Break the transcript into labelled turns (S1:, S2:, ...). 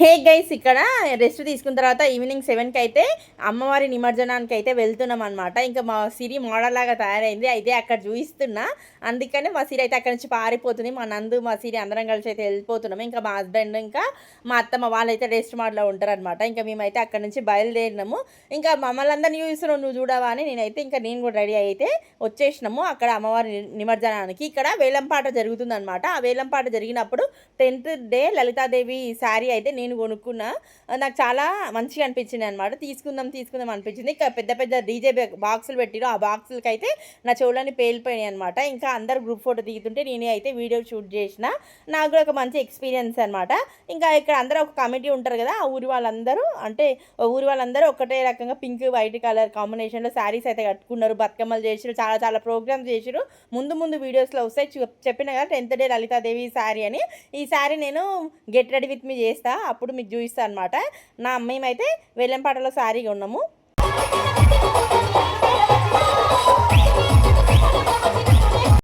S1: Hey guys ఇక్కడ rest తీసుకున్న తర్వాత ఈవినింగ్ సెవెన్కి అయితే అమ్మవారి నిమజ్జనానికి అయితే వెళ్తున్నాం అనమాట ఇంకా మా సిరి మోడల్ లాగా తయారైంది. అయితే అక్కడ చూపిస్తున్నా అందుకనే మా సిరి అయితే అక్కడ నుంచి పారిపోతుంది. మా నందు మా సిరి అందరం కలిసి అయితే వెళ్ళిపోతున్నాము ఇంకా మా హస్బెండ్ ఇంకా మా అత్తమ్మ వాళ్ళైతే రెస్ట్ మోడ్లో ఉంటారనమాట ఇంకా మేమైతే అక్కడ నుంచి బయలుదేరినాము. ఇంకా మమ్మల్ని అందరినీ చూస్తున్నావు నువ్వు చూడవా అని నేనైతే ఇంకా నేను కూడా రెడీ అయితే వచ్చేసినాము. అక్కడ అమ్మవారి నిమజ్జనానికి. ఇక్కడ వేలంపాట జరుగుతుందనమాట ఆ వేలంపాట జరిగినప్పుడు టెన్త్ డే లలితాదేవి శారీ అయితే నేను నేను కొనుక్కున్నా నాకు చాలా మంచిగా అనిపించింది అనమాట తీసుకుందాం తీసుకుందాం అనిపించింది. ఇంకా పెద్ద పెద్ద డీజే బాక్సులు పెట్టిరు. ఆ బాక్సులకి అయితే నా చెవులని పేలిపోయినాయి అనమాట ఇంకా అందరు గ్రూప్ ఫోటో దిగుతుంటే నేనే అయితే వీడియో షూట్ చేసిన. నాకు కూడా ఒక మంచి ఎక్స్పీరియన్స్ అనమాట ఇంకా ఇక్కడ అందరూ ఒక కమిటీ ఉంటారు కదా ఆ ఊరి వాళ్ళందరూ అంటే ఊరి వాళ్ళందరూ ఒకటే రకంగా పింక్ వైట్ కలర్ కాంబినేషన్లో శారీస్ అయితే కట్టుకున్నారు. బతుకమ్మలు చేసిరు చాలా చాలా ప్రోగ్రామ్స్ చేసిరు. ముందు ముందు వీడియోస్లో వస్తాయి. చెప్పిన కదా టెన్త్ డే లలితాదేవి శారీ అని. ఈ శారీ నేను గెట్ రెడీ విత్ మీ చేస్తా. అప్పుడు మీకు చూపిస్తాను అనమాట నా మేమైతే వేలంపాటలో సారీగా ఉన్నాము.